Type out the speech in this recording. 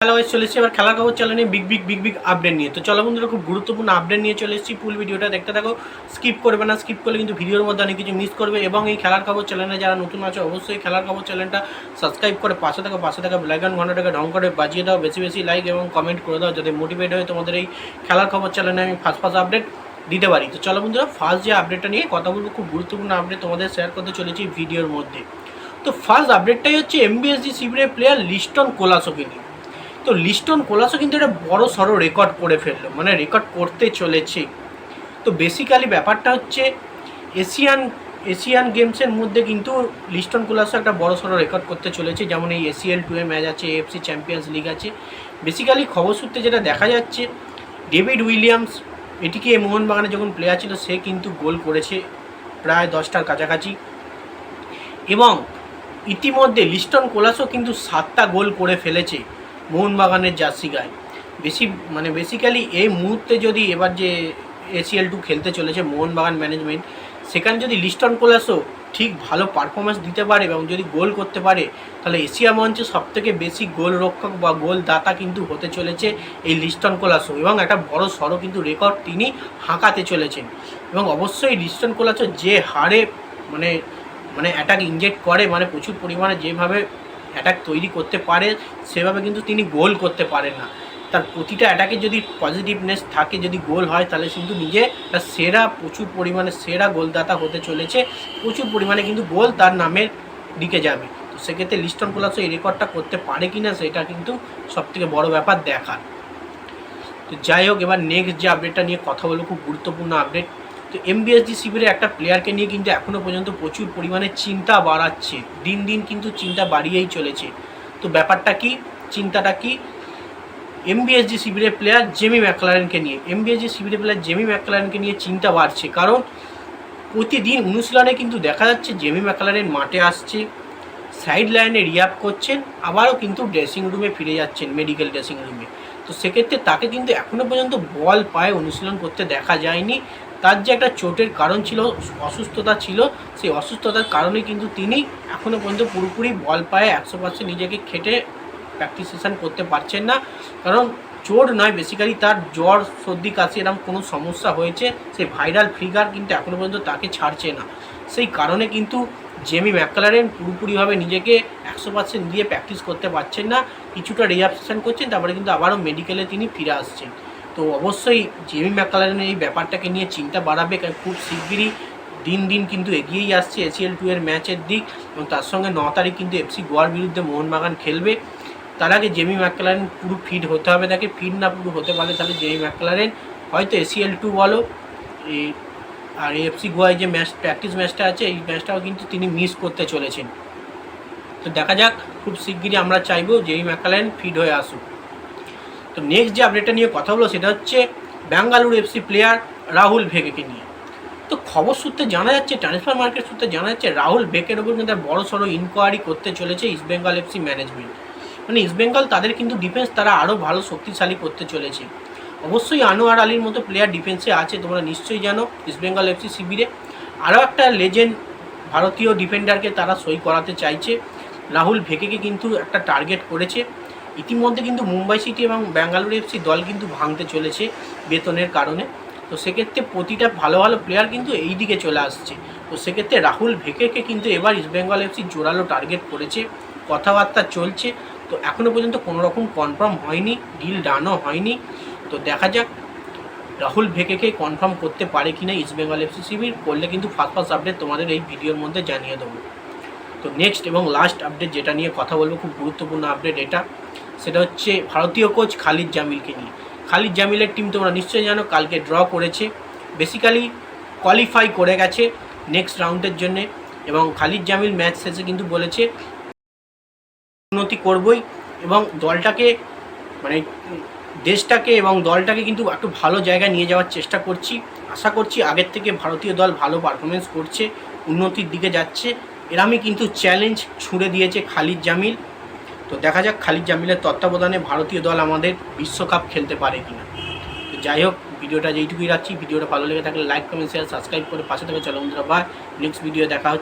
Guys চলে এসেছি এবার খেলার খবর চ্যানেলে big big big big update নিয়ে। তো চলো বন্ধুরা, খুব গুরুত্বপূর্ণ আপডেট নিয়ে চলে এসেছি ফুল ভিডিওটা দেখতে থাকো স্কিপ করবে না স্কিপ করলে কিন্তু ভিডিওর মধ্যে অনেক কিছু মিস করবে এবং এই খেলার খবর চ্যানেলে যারা নতুন আছে, অবশ্যই খেলার খবর চ্যানেলটা সাবস্ক্রাইব করে পাশে থাকা পাশে থাকা ব্ল্যাকন ঘন্টাটাকে ঢং করে বাজিয়ে দাও, বেশি বেশি লাইক এবং কমেন্ট করে দাও, যাতে মোটিভেট হয়ে তোমাদের এই খেলার খবর চ্যানেলে আমি ফার্স্ট ফার্স্ট আপডেট দিতে পারি। তো চলো বন্ধুরা ফার্স্ট যে আপডেটটা নিয়ে কথা বলব, খুব গুরুত্বপূর্ণ আপডেট তোমাদের শেয়ার করতে চলেছি ভিডিওর মধ্যে। তো ফার্স্ট আপডেটটাই হচ্ছে এমবিএসজি শিবিরের প্লেয়ার লিস্টন কোলাসোকে নিয়ে তো লিস্টন কোলাসও কিন্তু একটা বড় সড়ো রেকর্ড করে ফেলল মানে রেকর্ড করতে চলেছে। তো বেসিক্যালি ব্যাপারটা হচ্ছে এশিয়ান এশিয়ান গেমসের মধ্যে কিন্তু লিস্টন কোলাসও একটা বড় সড়ো রেকর্ড করতে চলেছে, যেমন এই এসিএল টু এ ম্যাচ আছে এফসি চ্যাম্পিয়ন্স লিগ আছে। বেসিক্যালি খবর সূত্রে যেটা দেখা যাচ্ছে ডেভিড উইলিয়ামস এটিকে মোহনবাগানে যখন প্লেয়ার ছিল, সে কিন্তু গোল করেছে প্রায় দশটার কাছাকাছি। এবং ইতিমধ্যে লিস্টন কোলাসও কিন্তু সাতটা গোল করে ফেলেছে। মোহনবাগানের জার্সি গায়ে। বেশি মানে বেসিক্যালি এই মুহূর্তে যদি এবার যে এসিএল টু খেলতে চলেছে মোহনবাগান ম্যানেজমেন্ট সেখানে যদি লিস্টন কোলাসও ঠিক ভালো পারফরমেন্স দিতে পারে এবং যদি গোল করতে পারে, তাহলে এশিয়া মঞ্চে সবথেকে বেশি গোল রক্ষক বা গোল দাতা কিন্তু হতে চলেছে এই লিস্টন কোলাসো এবং একটা বড় সড়ো কিন্তু রেকর্ড তিনি হাঁকাতে চলেছেন। এবং অবশ্যই লিস্টন কোলাসো যে হারে মানে মানে অ্যাটাক ইনজেক্ট করে মানে প্রচুর পরিমাণে যেভাবে অ্যাটাক তৈরি করতে পারে, সেভাবে কিন্তু তিনি গোল করতে পারেন না। তার প্রতিটা অ্যাটাকে যদি পজিটিভনেস থাকে, যদি গোল হয়, তাহলে কিন্তু নিজে তার সেরা, প্রচুর পরিমাণে সেরা গোলদাতা হতে চলেছে। প্রচুর পরিমাণে কিন্তু গোল তার নামের দিকে যাবে। তো সেক্ষেত্রে লিস্টন কোলাসও এই রেকর্ডটা করতে পারে কি না সেটা কিন্তু সবথেকে বড় ব্যাপার দেখার। তো যাই হোক, এবার নেক্সট যে আপডেটটা নিয়ে কথা বলব, খুব গুরুত্বপূর্ণ আপডেট তো এমবিএসজি শিবিরে একটা প্লেয়ারকে নিয়ে কিন্তু এখনও পর্যন্ত প্রচুর পরিমাণে চিন্তা বাড়াচ্ছে। দিন দিন কিন্তু চিন্তা বাড়িয়েই চলেছে। তো ব্যাপারটা কি? চিন্তাটা কি? এমবিএসজি শিবিরের প্লেয়ার জেমি ম্যাকলারেনকে নিয়ে। এমবিএসজি শিবিরের প্লেয়ার জেমি ম্যাকলারেনকে নিয়ে চিন্তা বাড়ছে। কারণ প্রতিদিন অনুশীলনে কিন্তু দেখা যাচ্ছে জেমি ম্যাকলারেন মাঠে আসছে সাইড লাইনে রিয়াপ করছেন আবারও কিন্তু ড্রেসিং রুমে ফিরে যাচ্ছেন মেডিকেল ড্রেসিং রুমে তো সেক্ষেত্রে তাকে কিন্তু এখনও পর্যন্ত বল পায়ে অনুশীলন করতে দেখা যায়নি। তার যে একটা চোটের কারণ ছিল, অসুস্থতা ছিল, সেই অসুস্থতার কারণে কিন্তু তিনি এখনও পর্যন্ত পুরোপুরি বল পায়ে একশো পার্সেন্ট নিজেকে খেটে প্র্যাকটিস সেশন করতে পারছেন না। কারণ চোট নয় বেসিক্যালি তার জ্বর, সর্দি, কাশি এরকম কোনো সমস্যা হয়েছে, সেই ভাইরাল ফিগার কিন্তু এখনও পর্যন্ত তাকে ছাড়ছে না। সেই কারণে কিন্তু জেমি ম্যাকলারেন পুরোপুরিভাবে নিজেকে একশো পার্সেন্ট দিয়ে প্র্যাকটিস করতে পারছেন না। কিছুটা রিহাব করছেন, তারপরে কিন্তু আবারও মেডিকেলে তিনি ফিরে আসছেন। তো অবশ্যই জেমি ম্যাকলারেনের এই ব্যাপারটাকে নিয়ে চিন্তা বাড়াবে, কারণ খুব শিগগিরই দিন দিন কিন্তু এগিয়েই আসছে এসিএল টু এর ম্যাচের দিক এবং তার সঙ্গে ন তারিখ কিন্তু এফসি গোয়ার বিরুদ্ধে মোহনবাগান খেলবে। তার আগে জেমি ম্যাকলারেন পুরো ফিট হতে হবে তাকে ফিট না পুরো হতে পারলে তাহলে জেমি ম্যাকলারেন হয়তো এসিএল টু বলো এই আর এফসি গোয়ায় যে ম্যাচ প্র্যাকটিস ম্যাচটা আছে, এই ম্যাচটাও কিন্তু তিনি মিস করতে চলেছেন। তো দেখা যাক, খুব শিগগিরই আমরা চাইব জেমি ম্যাকলারেন ফিট হয়ে আসুক। তো নেক্সট যে আপডেটটা নিয়ে কথা হলো সেটা হচ্ছে ব্যাঙ্গালুরু এফসি প্লেয়ার রাহুল ভেগেকে নিয়ে। তো খবর সূত্রে জানা যাচ্ছে ট্রান্সফার মার্কেট সূত্রে জানা যাচ্ছে রাহুল বেকের ওপর কিন্তু বড় সড়ো ইনকোয়ারি করতে চলেছে ইস্টবেঙ্গল এফসি ম্যানেজমেন্ট মানে ইস্টবেঙ্গল তাদের কিন্তু ডিফেন্স তারা আরও ভালো শক্তিশালী করতে চলেছে। অবশ্যই আনোয়ার আলীর মতো প্লেয়ার ডিফেন্সে আছে, তোমরা নিশ্চয়ই জানো ইস্টবেঙ্গল এফসি শিবিরে। আরও একটা লেজেন্ড ভারতীয় ডিফেন্ডারকে তারা সই করাতে চাইছে। রাহুল ভেকেকে কিন্তু একটা টার্গেট করেছে। ইতিমধ্যে কিন্তু মুম্বাই সিটি এবং ব্যাঙ্গালুরু এফসি দল কিন্তু ভাঙতে চলেছে বেতনের কারণে। তো সেক্ষেত্রে প্রতিটা ভালো ভালো প্লেয়ার কিন্তু এই দিকে চলে আসছে। তো সেক্ষেত্রে রাহুল ভেকেকে কিন্তু এবার ইস্টবেঙ্গল এফসি জোরালো টার্গেট করেছে। কথাবার্তা চলছে। তো এখনও পর্যন্ত কোনো রকম কনফার্ম হয়নি ডিল ডানও হয়নি। তো দেখা যাক রাহুল ভেকেকে কনফার্ম করতে পারে কি না ইস্টবেঙ্গল এফসি শিবির। করলে কিন্তু ফার্স্ট ফার্স্ট আপডেট তোমাদের এই ভিডিওর মধ্যে জানিয়ে দেবো। তো নেক্সট এবং লাস্ট আপডেট যেটা নিয়ে কথা বলব, খুব গুরুত্বপূর্ণ আপডেট এটা। সেটা হচ্ছে ভারতীয় কোচ খালিদ জামিলকে নিয়ে। খালিদ জামিলের টিম তোমরা নিশ্চয়ই জানো, কালকে ড্র করেছে। বেসিক্যালি কোয়ালিফাই করে গেছে নেক্সট রাউন্ডের জন্যে এবং খালিদ জামিল ম্যাচ শেষে কিন্তু বলেছে, উন্নতি করবই এবং দলটাকে মানে দেশটাকে এবং দলটাকে কিন্তু একটু ভালো জায়গায় নিয়ে যাওয়ার চেষ্টা করছি। আশা করছি আগের থেকে ভারতীয় দল ভালো পারফরমেন্স করছে, উন্নতির দিকে যাচ্ছে। এরামই কিন্তু চ্যালেঞ্জ ছুঁড়ে দিয়েছে খালিদ জামিল। তো দেখা যাক খালিদ জামিলের তত্ত্বাবধানে ভারতীয় দল আমাদের বিশ্বকাপ খেলতে পারে কিনা। তো যাই হোক, ভিডিওটা যেইটুকুই রাখছি, ভিডিওটা ভালো লেগে থাকলে লাইক কমেন্ট শেয়ার সাবস্ক্রাইব করে পাশে থেকে চলো বন্ধুরা বা নেক্সট ভিডিও দেখা হচ্ছে।